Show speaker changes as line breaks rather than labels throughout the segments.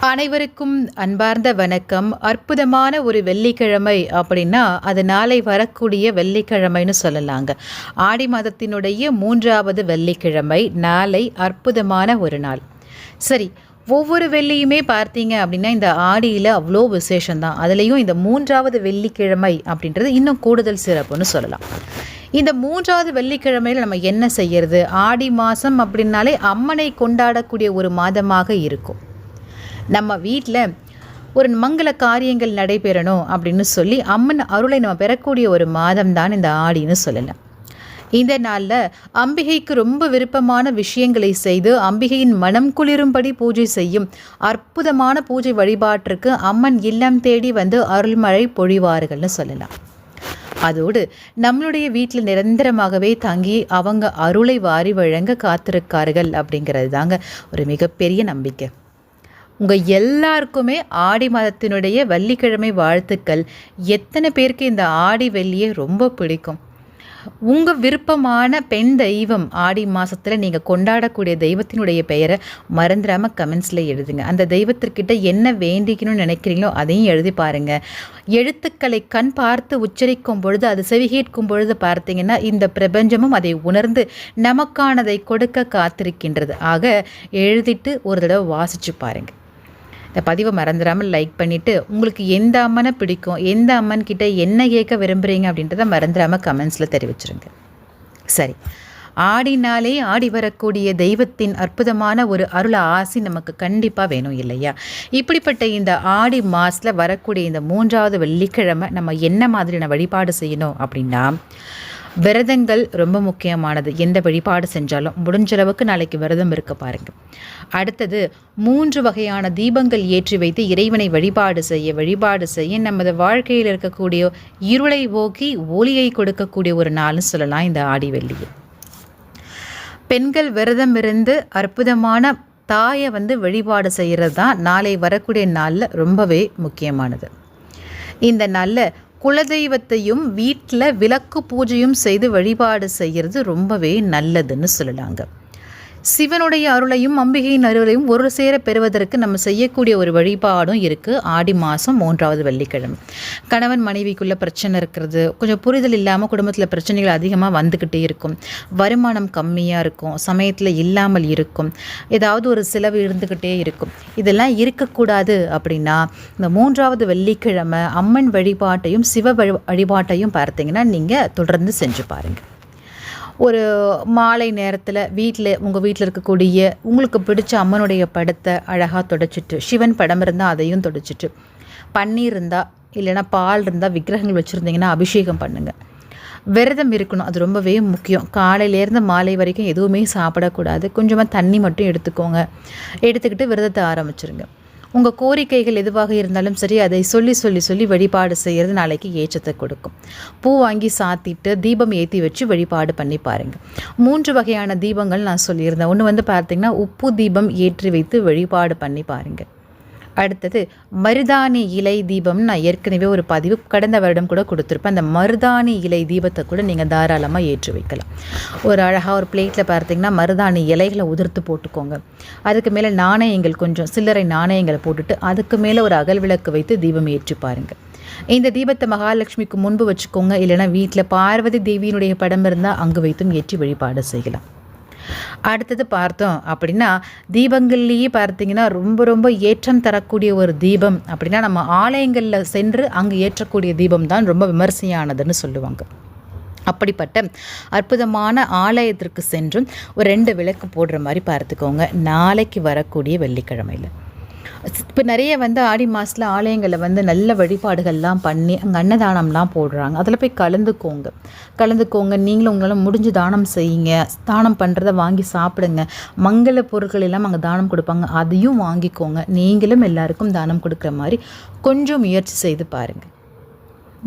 அனைவருக்கும் அன்பார்ந்த வணக்கம். அற்புதமான ஒரு வெள்ளிக்கிழமை அப்படின்னா அது நாளை வரக்கூடிய வெள்ளிக்கிழமைன்னு சொல்லலாங்க. ஆடி மாதத்தினுடைய மூன்றாவது வெள்ளிக்கிழமை நாளை அற்புதமான ஒரு நாள். சரி ஒவ்வொரு வெள்ளியுமே பார்த்தீங்க அப்படின்னா இந்த ஆடியில் அவ்வளோ விசேஷம்தான். அதுலேயும் இந்த மூன்றாவது வெள்ளிக்கிழமை அப்படின்றது இன்னும் கூடுதல் சிறப்புன்னு சொல்லலாம். இந்த மூன்றாவது வெள்ளிக்கிழமையில் நம்ம என்ன செய்யறது? ஆடி மாதம் அப்படின்னாலே அம்மனை கொண்டாடக்கூடிய ஒரு மாதமாக இருக்கும். நம்ம வீட்டில் ஒரு மங்கள காரியங்கள் நடைபெறணும் அப்படின்னு சொல்லி அம்மன் அருளை நம்ம பெறக்கூடிய ஒரு மாதம் தான் இந்த ஆடின்னு சொல்லலாம். இந்த நாளில் அம்பிகைக்கு ரொம்ப விருப்பமான விஷயங்களை செய்து அம்பிகையின் மனம் குளிரும்படி பூஜை செய்யும் அற்புதமான பூஜை வழிபாட்டிற்கு அம்மன் இல்லம் தேடி வந்து அருள்மழை பொழிவார்கள்னு சொல்லலாம். அதோடு நம்மளுடைய வீட்டில் நிரந்தரமாகவே தங்கி அவங்க அருளை வாரி வழங்க காத்திருக்கார்கள் அப்படிங்கிறது தாங்க ஒரு மிகப்பெரிய நம்பிக்கை. உங்கள் எல்லாருக்குமே ஆடி மாதத்தினுடைய வள்ளிக்கிழமை வாழ்த்துக்கள். எத்தனை பேருக்கு இந்த ஆடி வெள்ளியை ரொம்ப பிடிக்கும்? உங்கள் விருப்பமான பெண் தெய்வம் ஆடி மாதத்தில் நீங்கள் கொண்டாடக்கூடிய தெய்வத்தினுடைய பெயரை மறந்துடாமல் கமெண்ட்ஸில் எழுதுங்க. அந்த தெய்வத்திற்கிட்ட என்ன வேண்டிக்கணும்னு நினைக்கிறீங்களோ அதையும் எழுதி பாருங்கள் எழுத்துக்களை கண் பார்த்து உச்சரிக்கும் பொழுது அது செவிகேட்கும் பொழுது பார்த்தீங்கன்னா இந்த பிரபஞ்சமும் அதை உணர்ந்து நமக்கானதை கொடுக்க காத்திருக்கின்றது. ஆக எழுதிட்டு ஒரு தடவை வாசித்து பாருங்கள் இந்த பதிவை மறந்துடாமல் லைக் பண்ணிவிட்டு உங்களுக்கு எந்த அம்மனை பிடிக்கும் எந்த அம்மன் கிட்ட என்ன கேட்க விரும்புகிறீங்க அப்படின்றத மறந்துடாமல் கமெண்ட்ஸில் தெரிவிச்சிருங்க. சரி. ஆடினாலே ஆடி வரக்கூடிய தெய்வத்தின் அற்புதமான ஒரு அருள ஆசி நமக்கு கண்டிப்பாக வேணும் இல்லையா? இப்படிப்பட்ட இந்த ஆடி மாதத்தில் வரக்கூடிய இந்த மூன்றாவது வெள்ளிக்கிழமை நம்ம என்ன மாதிரியான வழிபாடு செய்யணும் அப்படின்னா விரதங்கள் ரொம்ப முக்கியமானது. எந்த வழிபாடு செஞ்சாலும் முடிஞ்சளவுக்கு நாளைக்கு விரதம் இருக்க பாருங்க. அடுத்தது மூன்று வகையான தீபங்கள் ஏற்றி வைத்து இறைவனை வழிபாடு செய்ய வழிபாடு செய்ய நமது வாழ்க்கையில் இருக்கக்கூடிய இருளை போக்கி ஒளியை கொடுக்கக்கூடிய ஒரு நாள்னு சொல்லலாம் இந்த ஆடி வெள்ளியை பெண்கள் விரதம் இருந்து அற்புதமான தாயை வந்து வழிபாடு செய்கிறது தான் நாளை வரக்கூடிய நாளில் ரொம்பவே முக்கியமானது. இந்த நாளில் குலதெய்வத்தையும் வீட்டில் விளக்கு பூஜையும் செய்து வழிபாடு செய்கிறது ரொம்பவே நல்லதுன்னு சொல்லலாங்க. சிவனுடைய அருளையும் அம்பிகையின் அருளையும் ஒரு சேர பெறுவதற்கு நம்ம செய்யக்கூடிய ஒரு வழிபாடும் இருக்குது ஆடி மாதம் மூன்றாவது வெள்ளிக்கிழமை. கணவன் மனைவிக்குள்ள பிரச்சனை இருக்கிறது. கொஞ்சம் புரிதல் இல்லாமல் குடும்பத்தில் பிரச்சனைகள் அதிகமாக வந்துக்கிட்டே இருக்கும். வருமானம் கம்மியாக இருக்கும். சமயத்தில் இல்லாமல் இருக்கும். ஏதாவது ஒரு செலவு இருந்துக்கிட்டே இருக்கும். இதெல்லாம் இருக்கக்கூடாது அப்படின்னா இந்த மூன்றாவது வெள்ளிக்கிழமை அம்மன் வழிபாட்டையும் சிவ வழிபாட்டையும் பார்த்தீங்கன்னா நீங்கள் தொடர்ந்து செஞ்சு பாருங்கள் ஒரு மாலை நேரத்தில் வீட்டில் உங்கள் வீட்டில் இருக்கக்கூடிய உங்களுக்கு பிடிச்ச அம்மனுடைய படத்தை அழகாக தொடச்சிட்டு சிவன் படம் இருந்தால் அதையும் தொடச்சிட்டு பன்னீர் இருந்தால் இல்லைனா பால் இருந்தால் விக்கிரகங்கள் வச்சுருந்தீங்கன்னா அபிஷேகம் பண்ணுங்கள் விரதம் இருக்கணும் அது ரொம்பவே முக்கியம். காலையிலேருந்து மாலை வரைக்கும் எதுவுமே சாப்பிடக்கூடாது. கொஞ்சமாக தண்ணி மட்டும் எடுத்துக்கோங்க. எடுத்துக்கிட்டு விரதத்தை ஆரம்பிச்சிருங்க. உங்கள் கோரிக்கைகள் எதுவாக இருந்தாலும் சரி அதை சொல்லி சொல்லி சொல்லி வழிபாடு செய்கிறது நாளைக்கு ஏற்றத்தை கொடுக்கும். பூ வாங்கி சாத்திட்டு தீபம் ஏற்றி வச்சு வழிபாடு பண்ணி பாருங்கள் மூன்று வகையான தீபங்கள் நான் சொல்லியிருந்தேன். ஒன்று வந்து பார்த்திங்கன்னா உப்பு தீபம் ஏற்றி வைத்து வழிபாடு பண்ணி பாருங்கள் அடுத்தது மருதாணி இலை தீபம் நான் ஏற்கனவே ஒரு பதிவு கடந்த வருடம் கூட கொடுத்துருப்பேன். அந்த மருதாணி இலை தீபத்தை கூட நீங்கள் தாராளமாக ஏற்றி வைக்கலாம். ஒரு அழகாக ஒரு பிளேட்டில் பார்த்தீங்கன்னா மருதாணி இலைகளை உதிர்த்து போட்டுக்கோங்க. அதுக்கு மேலே நாணயங்கள் கொஞ்சம் சில்லறை நாணயங்களை போட்டுட்டு அதுக்கு மேலே ஒரு அகல் விளக்கு வைத்து தீபம் ஏற்றி பாருங்கள் இந்த தீபத்தை மகாலட்சுமிக்கு முன்பு வச்சுக்கோங்க. இல்லைனா வீட்டில் பார்வதி தேவியினுடைய படம் இருந்தால் அங்கு வைத்தும் ஏற்றி வழிபாடு செய்யலாம். அடுத்தது பார்த்தோம் அப்படின்னா தீபங்கள்லேயே பார்த்தீங்கன்னா ரொம்ப ரொம்ப ஏற்றம் தரக்கூடிய ஒரு தீபம். அப்படின்னா நம்ம ஆலயங்களில் சென்று அங்கே ஏற்றக்கூடிய தீபம் தான் ரொம்ப விமர்சையானதுன்னு சொல்லுவாங்க. அப்படிப்பட்ட அற்புதமான ஆலயத்திற்கு சென்றும் ஒரு ரெண்டு விளக்கு போடுற மாதிரி பார்த்துக்கோங்க. நாளைக்கு வரக்கூடிய வெள்ளிக்கிழமையில். இப்போ நிறைய வந்து ஆடி மாதத்தில் ஆலயங்களில் வந்து நல்ல வழிபாடுகள்லாம் பண்ணி அங்கே அன்னதானம்லாம் போடுறாங்க. அதில் போய் கலந்துக்கோங்க. கலந்துக்கோங்க. நீங்களும் உங்களால் முடிஞ்சு தானம் செய்யுங்க. தானம் பண்ணுறத வாங்கி சாப்பிடுங்க. மங்கள பொருட்கள் எல்லாம் அங்கே தானம் கொடுப்பாங்க. அதையும் வாங்கிக்கோங்க. நீங்களும் எல்லாருக்கும் தானம் கொடுக்குற மாதிரி கொஞ்சம் முயற்சி செய்து பாருங்கள்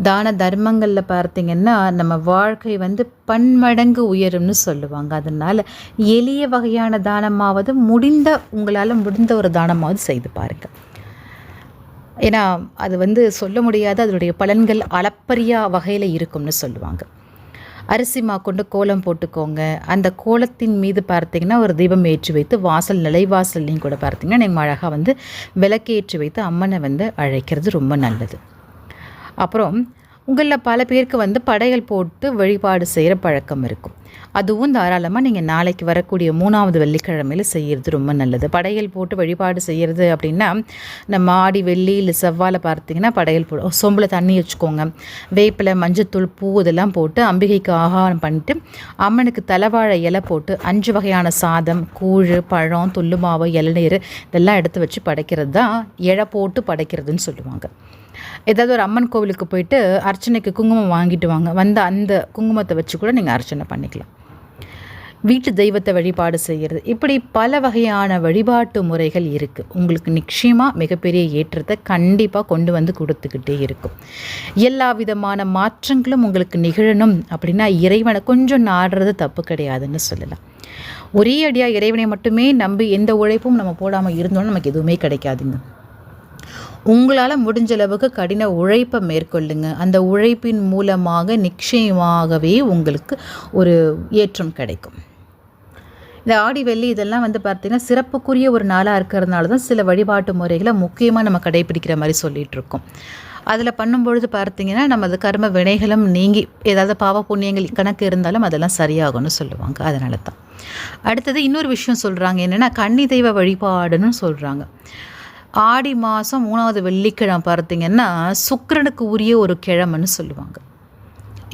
தான தர்மங்களில் பார்த்தீங்கன்னா நம்ம வாழ்க்கை வந்து பன்மடங்கு உயரும்னு சொல்லுவாங்க. அதனால் எளிய வகையான தானமாவது முடிந்த உங்களால் முடிந்த ஒரு தானமாவது செய்து பாருங்கள் ஏன்னா அது வந்து சொல்ல முடியாத அதனுடைய பலன்கள் அளப்பரியா வகையில் இருக்கும்னு சொல்லுவாங்க. அரிசி மா கொண்டு கோலம் போட்டுக்கோங்க. அந்த கோலத்தின் மீது பார்த்திங்கன்னா ஒரு தீபம் ஏற்றி வைத்து வாசல் நிலைவாசல்லையும் கூட பார்த்திங்கன்னா நீங்கள் அழகாக வந்து விளக்கேற்றி வைத்து அம்மனை வந்து அழைக்கிறது ரொம்ப நல்லது. அப்புறம் உங்களில் பல பேருக்கு வந்து படையல் போட்டு வழிபாடு செய்கிற பழக்கம் இருக்கும். அதுவும் தாராளமாக நீங்கள் நாளைக்கு வரக்கூடிய மூணாவது வெள்ளிக்கிழமையில் செய்கிறது ரொம்ப நல்லது. படையல் போட்டு வழிபாடு செய்கிறது அப்படின்னா நம்ம ஆடி வெள்ளி இல்லை செவ்வாயில் பார்த்தீங்கன்னா படையல் போ சொம்பில் தண்ணி வச்சுக்கோங்க. வேப்பிலை மஞ்சத்தூள் பூ இதெல்லாம் போட்டு அம்பிகைக்கு ஆகாரம் பண்ணிட்டு அம்மனுக்கு தலைவாழை இலை போட்டு அஞ்சு வகையான சாதம் கூழ் பழம் துள்ளு மாவு இளநீர் இதெல்லாம் எடுத்து வச்சு படைக்கிறது தான் இழை போட்டு படைக்கிறதுன்னு சொல்லுவாங்க. ஏதாவது ஒரு அம்மன் கோவிலுக்கு போயிட்டு அர்ச்சனைக்கு குங்குமம் வாங்கிட்டு வாங்க. வந்த அந்த குங்குமத்தை வச்சு கூட நீங்கள் அர்ச்சனை பண்ணிக்கலாம். வீட்டு தெய்வத்தை வழிபாடு செய்கிறது. இப்படி பல வகையான வழிபாட்டு முறைகள் இருக்குது உங்களுக்கு நிச்சயமாக மிகப்பெரிய ஏற்றத்தை கண்டிப்பாக கொண்டு வந்து கொடுத்துக்கிட்டே இருக்கும். எல்லா விதமான மாற்றங்களும் உங்களுக்கு நிகழணும் அப்படின்னா இறைவனை கொஞ்சம் நாடுறது தப்பு கிடையாதுன்னு சொல்லலாம். ஒரே அடியாக இறைவனை மட்டுமே நம்பி எந்த உழைப்பும் நம்ம போடாமல் இருந்தோம்னா நமக்கு எதுவுமே கிடைக்காதுங்க. உங்களால் முடிஞ்ச அளவுக்கு கடின உழைப்பை மேற்கொள்ளுங்க. அந்த உழைப்பின் மூலமாக நிச்சயமாகவே உங்களுக்கு ஒரு ஏற்றம் கிடைக்கும். இந்த ஆடி வெள்ளி இதெல்லாம் வந்து பார்த்திங்கன்னா சிறப்புக்குரிய ஒரு நாளாக இருக்கிறதுனால தான் சில வழிபாட்டு முறைகளை முக்கியமாக நம்ம கடைபிடிக்கிற மாதிரி சொல்லிகிட்ருக்கோம் அதில் பண்ணும்பொழுது பார்த்திங்கன்னா நமது கர்ம வினைகளும் நீங்கி ஏதாவது பாவ புண்ணியங்கள் கணக்கு இருந்தாலும் அதெல்லாம் சரியாகும்னு சொல்லுவாங்க. அதனால தான். அடுத்தது இன்னொரு விஷயம் சொல்கிறாங்க என்னென்னா கன்னி தெய்வ வழிபாடுன்னு சொல்கிறாங்க ஆடி மாதம் மூணாவது வெள்ளிக்கிழமை பார்த்திங்கன்னா சுக்கரனுக்கு உரிய ஒரு கிழமைன்னு சொல்லுவாங்க.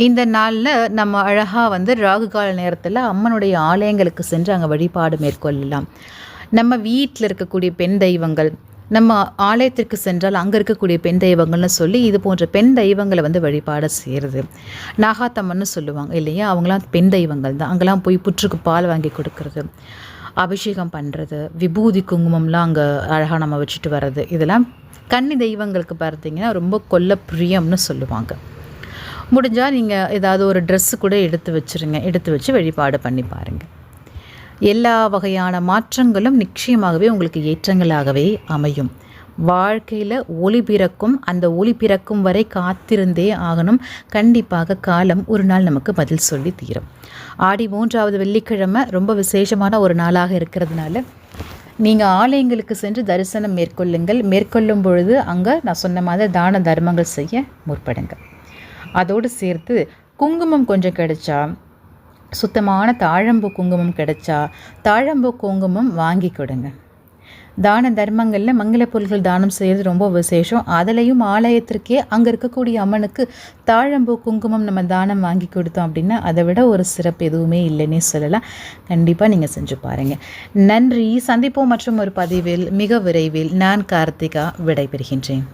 இந்த நாளில் நம்ம அழகாக வந்து ராகு கால நேரத்தில் அம்மனுடைய ஆலயங்களுக்கு சென்று அங்கே வழிபாடு மேற்கொள்ளலாம். நம்ம வீட்டில் இருக்கக்கூடிய பெண் தெய்வங்கள் நம்ம ஆலயத்திற்கு சென்றால் அங்கே இருக்கக்கூடிய பெண் தெய்வங்கள்னு சொல்லி இது போன்ற பெண் தெய்வங்களை வந்து வழிபாடு செய்கிறது நாகாத்தம்மன்னு சொல்லுவாங்க இல்லையா? அவங்களாம் பெண் தெய்வங்கள் தான். அங்கெல்லாம் போய் புற்றுக்கு பால் வாங்கி கொடுக்கறது அபிஷேகம் பண்ணுறது விபூதி குங்குமம்லாம் அங்கே அழகாக நம்ம வச்சுட்டு வர்றது. இதெல்லாம் கன்னி தெய்வங்களுக்கு பார்த்தீங்கன்னா ரொம்ப கொல்ல பிரியம்னு சொல்லுவாங்க. முடிஞ்சால் நீங்கள் ஏதாவது ஒரு ட்ரெஸ்ஸு கூட எடுத்து வச்சுருங்க. எடுத்து வச்சு வழிபாடு பண்ணி பாருங்கள் எல்லா வகையான மாற்றங்களும் நிச்சயமாகவே உங்களுக்கு ஏற்றங்களாகவே அமையும். வாழ்க்கையில் ஒளி பிறக்கும் அந்த ஒளி பிறக்கும் வரை காத்திருந்தே ஆகணும். கண்டிப்பாக காலம் ஒரு நாள் நமக்கு பதில் சொல்லி தீரும். ஆடி மூன்றாவது வெள்ளிக்கிழமை ரொம்ப விசேஷமான ஒரு நாளாக இருக்கிறதுனால நீங்கள் ஆலயங்களுக்கு சென்று தரிசனம் மேற்கொள்ளுங்கள். மேற்கொள்ளும் பொழுது அங்கே நான் சொன்ன மாதிரி தான தர்மங்கள் செய்ய முற்படுங்கள். அதோடு சேர்த்து குங்குமம் கொஞ்சம் கிடைச்சா சுத்தமான தாழம்பூ குங்குமம் கிடைச்சா தாழம்பூ குங்குமம் வாங்கி கொடுங்க. தான தர்மங்களில் மங்கள பொருள்கள் தானம் செய்கிறது ரொம்ப விசேஷம். அதுலேயும் ஆலயத்திற்கே அங்கே இருக்கக்கூடிய அம்மனுக்கு தாழம்பூ குங்குமம் நம்ம தானம் வாங்கி கொடுத்தோம் அப்படின்னா அதை விட ஒரு சிறப்பு எதுவுமே இல்லைன்னே சொல்லலாம். கண்டிப்பாக நீங்கள் செஞ்சு பாருங்கள் நன்றி. சந்திப்போம் மற்றும் ஒரு பதிவில் மிக விரைவில். நான் கார்த்திகா விடைபெறுகின்றேன்.